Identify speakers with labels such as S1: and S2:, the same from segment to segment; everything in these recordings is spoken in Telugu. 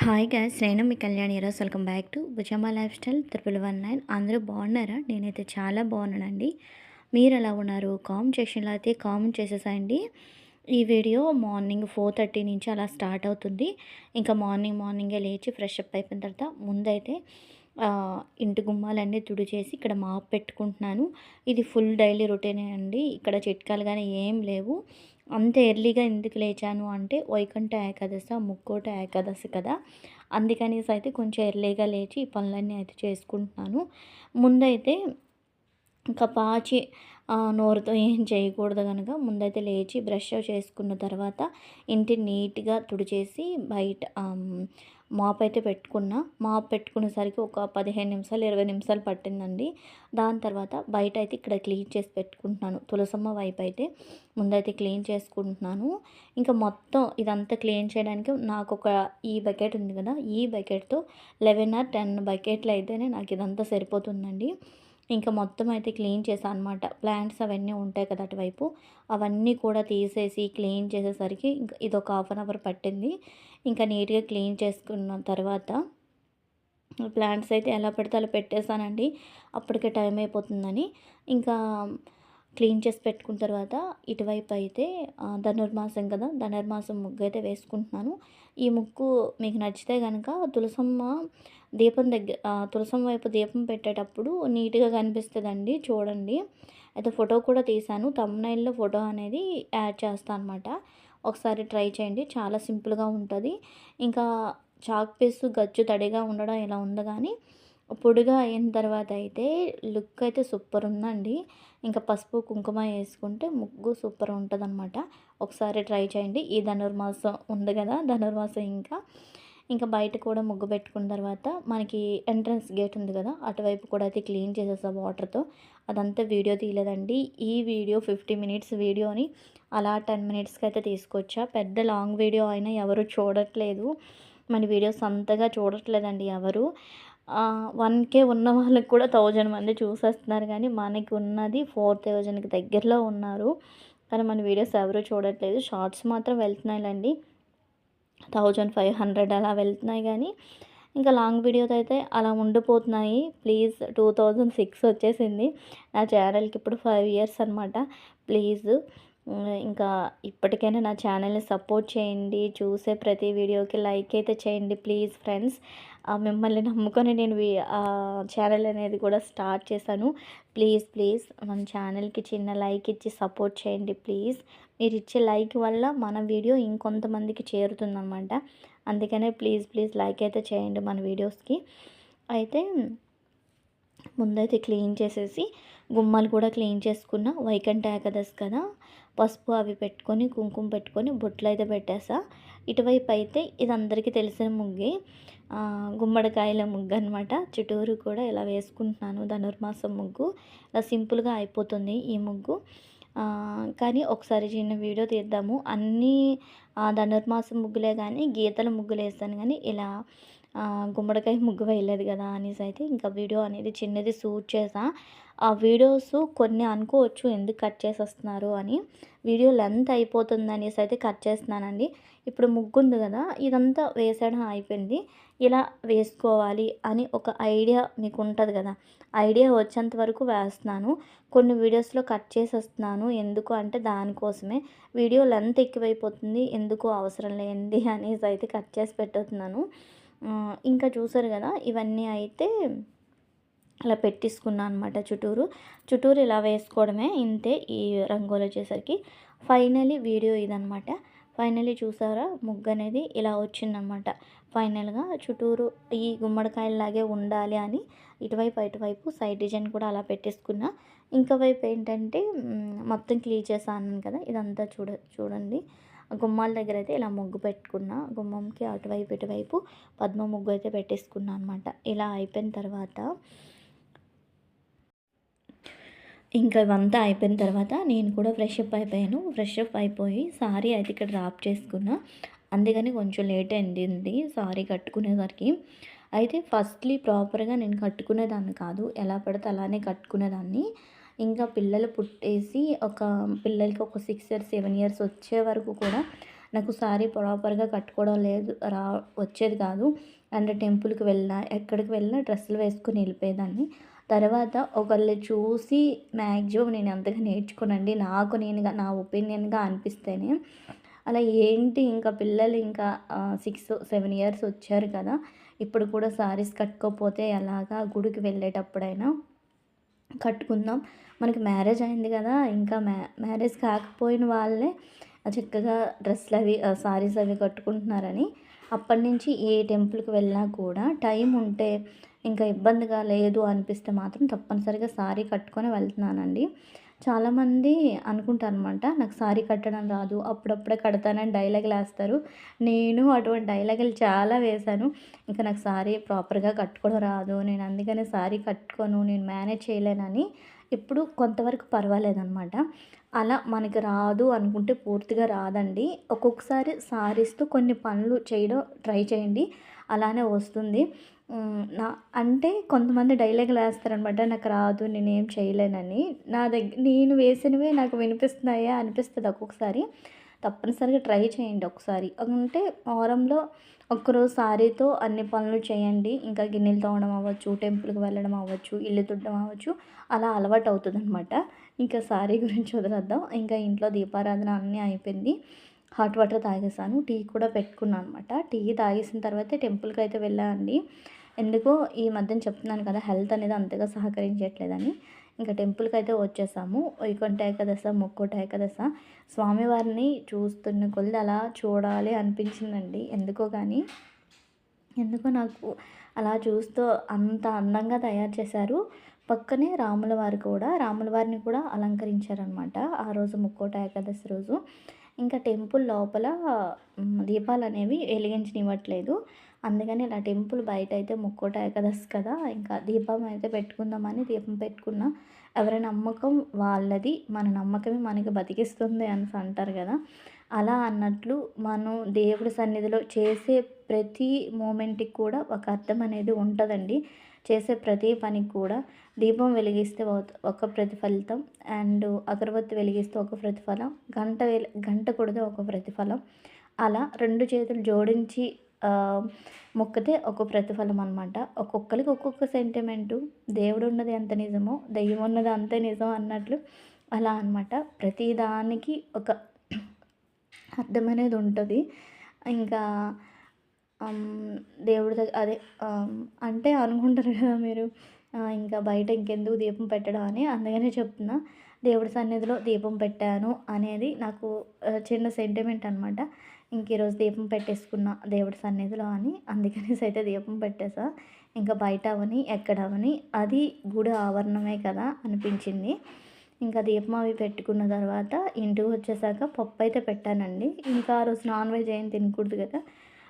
S1: హాయ్ గ్యాస్ నేను మీ కళ్యాణ్ ఈరోజు. Welcome back to Bhujamma lifestyle triple one nine. అందరూ బాగున్నారా? నేనైతే చాలా బాగున్నానండి. మీరు ఎలా ఉన్నారు? కామెంట్ సెక్షన్లో అయితే కామెంట్ చేసేసాయండి. ఈ వీడియో మార్నింగ్ ఫోర్ థర్టీ నుంచి అలా స్టార్ట్ అవుతుంది. ఇంకా మార్నింగ్ మార్నింగే లేచి ఫ్రెష్ అప్ అయిపోయిన తర్వాత ముందైతే ఇంటి గుమ్మాలన్నీ తుడిచేసి ఇక్కడ మాప్ పెట్టుకుంటున్నాను. ఇది ఫుల్ డైలీ రొటీనే అండి. ఇక్కడ చిట్కాలు కానీ ఏం లేవు. అంత ఎర్లీగా ఎందుకు లేచాను అంటే వైకుంఠ ఏకాదశ ముక్కోట ఏకాదశి కదా. అందుకనేసి అయితే కొంచెం ఎర్లీగా లేచి ఈ పనులన్నీ అయితే చేసుకుంటున్నాను. ముందైతే ఇంకా పాచి నోరుతో ఏం చేయకూడదు కనుక ముందైతే లేచి బ్రష్ చేసుకున్న తర్వాత ఇంటిని నీట్గా తుడిచేసి బయట మాప్ అయితే పెట్టుకున్నా. మాప్ పెట్టుకునేసరికి ఒక పదిహేను నిమిషాలు ఇరవై నిమిషాలు పట్టిందండి. దాని తర్వాత బయట అయితే ఇక్కడ క్లీన్ చేసి పెట్టుకుంటున్నాను. తులసమ్మ వైపు అయితే ముందైతే క్లీన్ చేసుకుంటున్నాను. ఇంకా మొత్తం ఇదంతా క్లీన్ చేయడానికి నాకు ఒక ఈ బకెట్ ఉంది కదా ఈ బకెట్తో లెవెన్ ఆర్ టెన్ బకెట్లు అయితేనే నాకు ఇదంతా సరిపోతుందండి. ఇంకా మొత్తం అయితే క్లీన్ చేశాను అనమాట ప్లాంట్స్ అవన్నీ ఉంటాయి కదా అటువైపు. అవన్నీ కూడా తీసేసి క్లీన్ చేసేసరికి ఇంకా ఇది ఒక హాఫ్ అన్ అవర్ పట్టింది. ఇంకా నీట్గా క్లీన్ చేసుకున్న తర్వాత ప్లాంట్స్ అయితే ఎలా పెడితే అలా పెట్టేశానండి. అప్పటికే టైం అయిపోతుందని. ఇంకా క్లీన్ చేసి పెట్టుకున్న తర్వాత ఇటువైపు అయితే ధనుర్మాసం కదా ధనుర్మాసం ముగ్గు అయితే వేసుకుంటున్నాను. ఈ ముగ్గు మీకు నచ్చితే కనుక తులసమ్మ దీపం దగ్గర తులసమ్మ వైపు దీపం పెట్టేటప్పుడు నీట్గా కనిపిస్తుందండి చూడండి. అయితే ఫోటో కూడా తీశాను. తమ్నైల్లో ఫోటో అనేది యాడ్ చేస్తాను అనమాట ఒకసారి ట్రై చేయండి చాలా సింపుల్గా ఉంటుంది. ఇంకా చాక్ పీస్ గచ్చు తడిగా ఉండడం ఇలా ఉంది కానీ పొడిగా అయిన తర్వాత అయితే లుక్ అయితే సూపర్ ఉందండి. ఇంకా పసుపు కుంకుమ వేసుకుంటే ముగ్గు సూపర్ ఉంటుంది అనమాట ఒకసారి ట్రై చేయండి. ఈ ధనుర్మాసం ఉంది కదా ధనుర్మాసం ఇంకా. ఇంకా బయట కూడా ముగ్గు పెట్టుకున్న తర్వాత మనకి ఎంట్రన్స్ గేట్ ఉంది కదా అటువైపు కూడా అయితే క్లీన్ చేసేసా వాటర్తో అదంతా వీడియో తీయలేదండి. ఈ వీడియో ఫిఫ్టీ మినిట్స్ వీడియోని అలా టెన్ మినిట్స్కి అయితే తీసుకొచ్చా. పెద్ద లాంగ్ వీడియో అయినా ఎవరు చూడట్లేదు. మన వీడియోస్ అంతగా చూడట్లేదండి ఎవరు. వన్ కే ఉన్న వాళ్ళకి కూడా థౌజండ్ మంది చూసేస్తున్నారు కానీ మనకి ఉన్నది ఫోర్ థౌజండ్కి దగ్గరలో ఉన్నారు. కానీ మన వీడియోస్ ఎవరు చూడట్లేదు. షార్ట్స్ మాత్రం వెళ్తున్నాయిలండి. థౌజండ్ ఫైవ్ హండ్రెడ్ అలా వెళ్తున్నాయి కానీ ఇంకా లాంగ్ వీడియోస్ అయితే అలా ఉండిపోతున్నాయి. ప్లీజ్ టూ థౌజండ్ సిక్స్ వచ్చేసింది. నా ఛానల్కి ఇప్పుడు ఫైవ్ ఇయర్స్ అనమాట ప్లీజ్ ఇంకా ఇప్పటికైనా నా ఛానల్ని సపోర్ట్ చేయండి. చూసే ప్రతి వీడియోకి లైక్ అయితే చేయండి ప్లీజ్ ఫ్రెండ్స్. మిమ్మల్ని నమ్ముకొని నేను ఛానల్ అనేది కూడా స్టార్ట్ చేశాను. ప్లీజ్ ప్లీజ్ మన ఛానల్కి చిన్న లైక్ ఇచ్చి సపోర్ట్ చేయండి ప్లీజ్. మీరు ఇచ్చే లైక్ వల్ల మన వీడియో ఇంకొంతమందికి చేరుతుందన్నమాట. అందుకనే ప్లీజ్ ప్లీజ్ లైక్ అయితే చేయండి మన వీడియోస్కి. అయితే ముందైతే క్లీన్ చేసేసి గుమ్మాలు కూడా క్లీన్ చేసుకున్న. వైకంఠ ఏకాదశి కదా. పసుపు అవి పెట్టుకొని కుంకుమ పెట్టుకొని బొట్లు అయితే పెట్టేసా. ఇటువైపు అయితే ఇది అందరికీ తెలిసిన ముగ్గే. గుమ్మడికాయల ముగ్గు అనమాట చుట్టూరు కూడా ఇలా వేసుకుంటున్నాను ధనుర్మాసం ముగ్గు. ఇలా సింపుల్గా అయిపోతుంది ఈ ముగ్గు. కానీ ఒకసారి చిన్న వీడియో తీద్దాము. అన్నీ ధనుర్మాసం ముగ్గులే కానీ గీతల ముగ్గులు వేస్తాను కానీ ఇలా గుమ్మడికాయ ముగ్గు వేయలేదు కదా అనేసి అయితే ఇంకా వీడియో అనేది చిన్నది షూట్ చేసా. ఆ వీడియోస్ కొన్ని అనుకోవచ్చు ఎందుకు కట్ చేసేస్తున్నారు అని. వీడియో లెంత్ అయిపోతుంది అనేసి అయితే కట్ చేస్తున్నానండి. ఇప్పుడు ముగ్గు ఉంది కదా ఇదంతా వేసేయడం అయిపోయింది. ఇలా వేసుకోవాలి అని ఒక ఐడియా మీకు ఉంటుంది కదా ఐడియా వచ్చేంత వరకు వేస్తున్నాను. కొన్ని వీడియోస్లో కట్ చేసేస్తున్నాను ఎందుకు అంటే దానికోసమే. వీడియో లెంత్ ఎక్కువైపోతుంది ఎందుకు అవసరం లేనిది అనేసి అయితే కట్ చేసి పెట్టేస్తున్నాను. ఇంకా చూసారు కదా ఇవన్నీ అయితే అలా పెట్టేసుకున్నాను అనమాట చుట్టూరు. చుట్టూరు ఇలా వేసుకోవడమే ఇంతే ఈ రంగోలు వచ్చేసరికి. ఫైనలీ వీడియో ఇదనమాట ఫైనలీ చూసారా ముగ్గు అనేది ఇలా వచ్చిందనమాట ఫైనల్గా చుట్టూరు ఈ గుమ్మడికాయలాగే ఉండాలి అని ఇటువైపు ఇటువైపు సైడ్ డిజైన్ కూడా అలా పెట్టేసుకున్నా. ఇంకా వైపు ఏంటంటే మొత్తం క్లీన్ చేశాను కదా ఇదంతా చూడ చూడండి. గుమ్మాల దగ్గర అయితే ఇలా ముగ్గు పెట్టుకున్నా గుమ్మంకి అటువైపు ఇటువైపు పద్మ ముగ్గు అయితే పెట్టేసుకున్నా అనమాట ఇలా అయిపోయిన తర్వాత ఇంకా ఇవంతా అయిపోయిన తర్వాత నేను కూడా ఫ్రెష్ అప్ అయిపోయాను. ఫ్రెష్ అప్ అయిపోయి సారీ అయితే ఇక్కడ డ్రాప్ చేసుకున్నా. అందుకని కొంచెం లేట్ అయింది సారీ కట్టుకునేసరికి. అయితే ఫస్ట్లీ ప్రాపర్గా నేను కట్టుకునేదాన్ని కాదు ఎలా పడితే అలానే కట్టుకునేదాన్ని. ఇంకా పిల్లలు పుట్టేసి ఒక పిల్లలకి ఒక సిక్స్ ఇయర్స్ సెవెన్ ఇయర్స్ వచ్చే వరకు కూడా నాకు సారీ ప్రాపర్గా కట్టుకోవడం లేదు రా వచ్చేది కాదు. అంటే టెంపుల్కి వెళ్ళినా ఎక్కడికి వెళ్ళినా డ్రెస్సులు వేసుకుని వెళ్ళిపోయేదాన్ని. తర్వాత ఒకళ్ళు చూసి మ్యాక్సిమం నేను అంతగా నేర్చుకోనండి. నాకు నేనుగా నా ఒపీనియన్గా అనిపిస్తేనే. అలా ఏంటి ఇంకా పిల్లలు ఇంకా సిక్స్ సెవెన్ ఇయర్స్ వచ్చారు కదా. ఇప్పుడు కూడా శారీస్ కట్టుకోకపోతే ఎలాగా గుడికి వెళ్ళేటప్పుడైనా? కట్టుకుందాం. మనకి మ్యారేజ్ అయింది కదా ఇంకా మ్యా మ్యారేజ్ కాకపోయిన వాళ్ళే చక్కగా డ్రెస్సులు అవి సారీస్ అవి కట్టుకుంటున్నారని. అప్పటి నుంచి ఏ టెంపుల్కి వెళ్ళినా కూడా టైం ఉంటే ఇంకా ఇబ్బందిగా లేదు అనిపిస్తే మాత్రం తప్పనిసరిగా సారీ కట్టుకొని వెళ్తున్నానండి. చాలామంది అనుకుంటారు అనమాట నాకు సారీ కట్టడం రాదు అప్పుడప్పుడే కడతానని డైలాగులు వేస్తారు. నేను అటువంటి డైలాగులు చాలా వేశాను. ఇంకా నాకు సారీ ప్రాపర్గా కట్టుకోవడం రాదు నేను అందుకనే సారీ కట్టుకోను నేను మేనేజ్ చేయలేనని ఇప్పుడు కొంతవరకు పర్వాలేదనమాట. అలా మనకి రాదు అనుకుంటే పూర్తిగా రాదండి. ఒక్కొక్కసారి సారీస్తో కొన్ని పనులు చేయడం ట్రై చేయండి. అలానే వస్తుంది. నా అంటే కొంతమంది డైలాగులు వేస్తారనమాట నాకు రాదు నేనేం చేయలేనని. నా దగ్గర నేను వేసినవే నాకు వినిపిస్తున్నాయా అనిపిస్తుంది ఒక్కొక్కసారి. తప్పనిసరిగా ట్రై చేయండి ఒకసారి. అంటే వారంలో ఒక్కరోజు సారీతో అన్ని పనులు చేయండి. ఇంకా గిన్నెలు తోవడం అవ్వచ్చు టెంపుల్కి వెళ్ళడం అవ్వచ్చు ఇల్లు తుడడం అవ్వచ్చు. అలా అలవాటు అవుతుంది అనమాట ఇంకా సారీ గురించి వదిలేద్దాం. ఇంకా ఇంట్లో దీపారాధన అన్నీ అయిపోయింది. Hot water తాగేసాను. టీ కూడా పెట్టుకున్నాను అనమాట టీ తాగేసిన తర్వాత టెంపుల్కి అయితే వెళ్ళానండి. ఎందుకో ఈ మధ్యన చెప్తున్నాను కదా హెల్త్ అనేది అంతగా సహకరించట్లేదని. ఇంకా టెంపుల్కి అయితే వచ్చేసాము. వైకుంఠ ఏకాదశ ముక్కోట ఏకాదశ. స్వామివారిని చూస్తున్న కొద్ది అలా చూడాలి అనిపించిందండి. ఎందుకో కానీ ఎందుకో నాకు అలా చూస్తూ అంత అందంగా తయారు చేశారు. పక్కనే రాముల వారు కూడా రాముల వారిని కూడా అలంకరించారనమాట ఆ రోజు ముక్కోట ఏకాదశి రోజు. ఇంకా టెంపుల్ లోపల దీపాలు అనేవి వెలిగించనివ్వట్లేదు. అందుకని ఇలా టెంపుల్ బయట అయితే ముక్కోట ఏకాదశి కదా ఇంకా దీపం అయితే పెట్టుకుందామని దీపం పెట్టుకున్నా. ఎవరి నమ్మకం వాళ్ళది మన నమ్మకమే మనకి బతికిస్తుంది అని అంటారు కదా. అలా అన్నట్లు మనం దేవుడి సన్నిధిలో చేసే ప్రతి మూమెంట్కి కూడా ఒక అర్థం అనేది ఉంటుందండి. చేసే ప్రతి పనికి కూడా దీపం వెలిగిస్తే ఒక ప్రతిఫలితం అండ్ అగరబత్తి వెలిగిస్తే ఒక ప్రతిఫలం గంట గంట కొడితే ఒక ప్రతిఫలం. అలా రెండు చేతులు జోడించి మొక్కతే ఒక ప్రతిఫలం అనమాట ఒక్కొక్కరికి ఒక్కొక్క సెంటిమెంటు దేవుడు ఉన్నది ఎంత నిజమో దెయ్యం ఉన్నది అంతే నిజం అన్నట్లు అలా అనమాట ప్రతిదానికి ఒక అర్థం అనేది ఉంటుంది. ఇంకా దేవుడి దగ్గర అదే అంటే అనుకుంటారు కదా మీరు ఇంకా బయట ఇంకెందుకు దీపం పెట్టడం అని. అందుకనే చెప్తున్నా దేవుడి సన్నిధిలో దీపం పెట్టాను అనేది నాకు చిన్న సెంటిమెంట్ అనమాట ఇంక ఈరోజు దీపం పెట్టేసుకున్న దేవుడి సన్నిధిలో అని. అందుకనేసి అయితే దీపం పెట్టేసా. ఇంకా బయట అవని ఎక్కడ అవని అది గుడి ఆవరణమే కదా అనిపించింది. ఇంకా దీపం అవి పెట్టుకున్న తర్వాత ఇంటికి వచ్చేసాక పప్పు అయితే పెట్టానండి. ఇంకా ఆ రోజు నాన్ వెజ్ ఏం తినకూడదు కదా.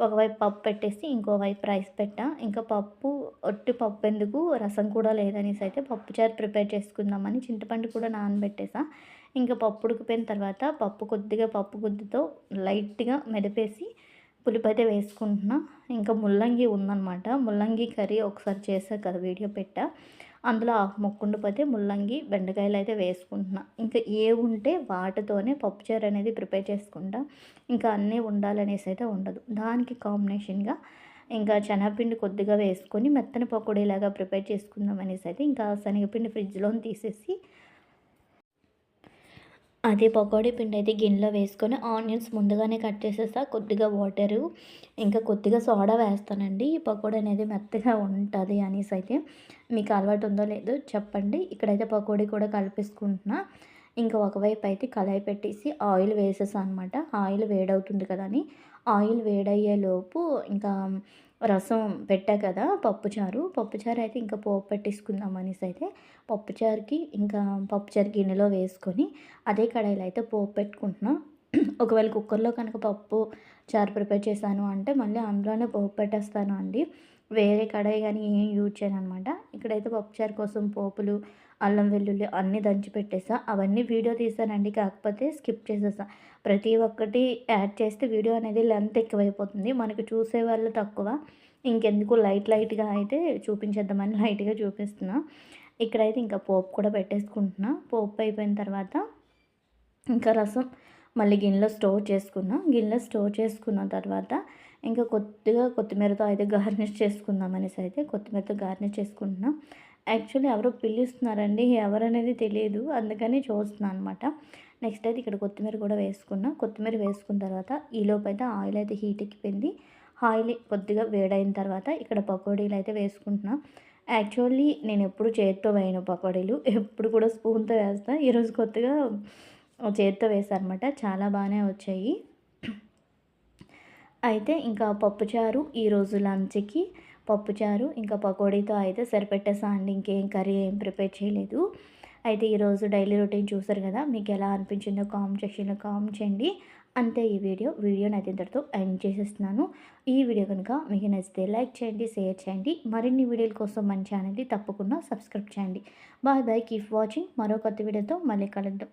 S1: ఒకవైపు పప్పు పెట్టేసి ఇంకోవైపు రైస్ పెట్టా. ఇంకా పప్పు ఒట్టి పప్పు ఎందుకు రసం కూడా లేదనేసి అయితే పప్పుచారు ప్రిపేర్ చేసుకుందామని చింతపండు కూడా నానబెట్టేసా. ఇంకా పప్పు ఉడికిపోయిన తర్వాత పప్పు కొద్దిగా పప్పు గుద్దుతో లైట్గా మెదిపేసి పులుపు అయితే వేసుకుంటున్నా. ఇంకా ముల్లంగి ఉందన్నమాట. ముల్లంగి కర్రీ ఒకసారి చేసా కదా వీడియో పెట్టా. అందులో ఆకు మొక్కుండిపోతే ముల్లంగి బెండకాయలు అయితే వేసుకుంటున్నా. ఇంకా ఏ ఉంటే వాటితోనే పప్పుచారు అనేది ప్రిపేర్ చేసుకుంటా. ఇంకా అన్నీ ఉండాలనేసి అయితే ఉండదు. దానికి కాంబినేషన్గా ఇంకా శనగపిండి కొద్దిగా వేసుకొని మెత్తని పకోడీలాగా ప్రిపేర్ చేసుకుందాం అనేసి అయితే ఇంకా శనగపిండి ఫ్రిడ్జ్లో తీసేసి అదే పకోడీ పిండి అయితే గిన్నెలో వేసుకొని ఆనియన్స్ ముందుగానే కట్ చేసేస్తా. కొద్దిగా వాటరు ఇంకా కొద్దిగా సోడా వేస్తానండి. ఈ పకోడీ అనేది మెత్తగా ఉంటుంది అనేసి అయితే మీకు అలవాటు ఉందో లేదో చెప్పండి. ఇక్కడైతే పకోడీ కూడా కలిపేసుకుంటున్నా. ఇంకా ఒకవైపు అయితే కళాయి పెట్టేసి ఆయిల్ వేసేసాను అనమాట ఆయిల్ వేడవుతుంది కదా అని. ఆయిల్ వేడయ్యేలోపు ఇంకా రసం పెట్టా కదా పప్పుచారు పప్పుచారు అయితే ఇంకా పోపు పెట్టేసుకుందాం అనేసి అయితే పప్పుచారుకి ఇంకా పప్పుచారు గిన్నెలో వేసుకొని అదే కడాయిలో అయితే పోపు పెట్టుకుంటున్నాం. ఒకవేళ కుక్కర్లో కనుక పప్పు చారు ప్రిపేర్ చేశాను అంటే మళ్ళీ అందులోనే పోపు పెట్టేస్తాను అండి. వేరే కడాయి కానీ ఏం యూజ్ చేయను అనమాట ఇక్కడైతే పప్పుచారు కోసం పోపులు అల్లం వెల్లుల్లి అన్నీ దంచి పెట్టేసా. అవన్నీ వీడియో తీసానండి కాకపోతే స్కిప్ చేసేసా. ప్రతి ఒక్కటి యాడ్ చేస్తే వీడియో అనేది లెంత్ ఎక్కువైపోతుంది. మనకు చూసే వాళ్ళు తక్కువ. ఇంకెందుకు లైట్ లైట్గా అయితే చూపించేద్దామని లైట్గా చూపిస్తున్నా. ఇక్కడైతే ఇంకా పోపు కూడా పెట్టేసుకుంటున్నా. పోపు అయిపోయిన తర్వాత ఇంకా రసం మళ్ళీ గిన్నెలో స్టోర్ చేసుకున్నాం. గిన్నెలో స్టోర్ చేసుకున్న తర్వాత ఇంకా కొద్దిగా కొత్తిమీరతో అయితే గార్నిష్ చేసుకుందాం అనేసి అయితే కొత్తిమీరతో గార్నిష్ చేసుకుంటున్నాం. యాక్చువల్లీ ఎవరో పిలుస్తున్నారండి. ఎవరనేది తెలియదు. అందుకని చూస్తున్నాను అనమాట నెక్స్ట్ అయితే ఇక్కడ కొత్తిమీర కూడా వేసుకున్నా. కొత్తిమీర వేసుకున్న తర్వాత ఈలోపు అయితే ఆయిల్ అయితే హీట్ ఎక్కిపోయింది. ఆయిల్ కొద్దిగా వేడైన తర్వాత ఇక్కడ పకోడీలు అయితే వేసుకుంటున్నా. యాక్చువల్లీ నేను ఎప్పుడు చేతితో వేయను పకోడీలు. ఎప్పుడు కూడా స్పూన్తో వేస్తాను ఈరోజు కొత్తగా చేతితో వేసారనమాట చాలా బాగానే వచ్చాయి. అయితే ఇంకా పప్పుచారు ఈరోజు లంచ్కి పప్పుచారు ఇంకా పకోడీతో అయితే సరిపెట్టేసా అండి ఇంకేం కర్రీ ఏం ప్రిపేర్ చేయలేదు. అయితే ఈరోజు డైలీ రొటీన్ చూసారు కదా మీకు ఎలా అనిపించిందో కామెంట్ సెక్షన్లో కామెంట్ చేయండి. అంతే ఈ వీడియో వీడియోని అయితే ఇంతటితో ఎండ్ చేసేస్తున్నాను. ఈ వీడియో కనుక మీకు నచ్చితే లైక్ చేయండి షేర్ చేయండి. మరిన్ని వీడియోల కోసం మన ఛానల్ని తప్పకుండా సబ్స్క్రైబ్ చేయండి. Bye bye keep watching. మరో కొత్త వీడియోతో మళ్ళీ కలుద్దాం.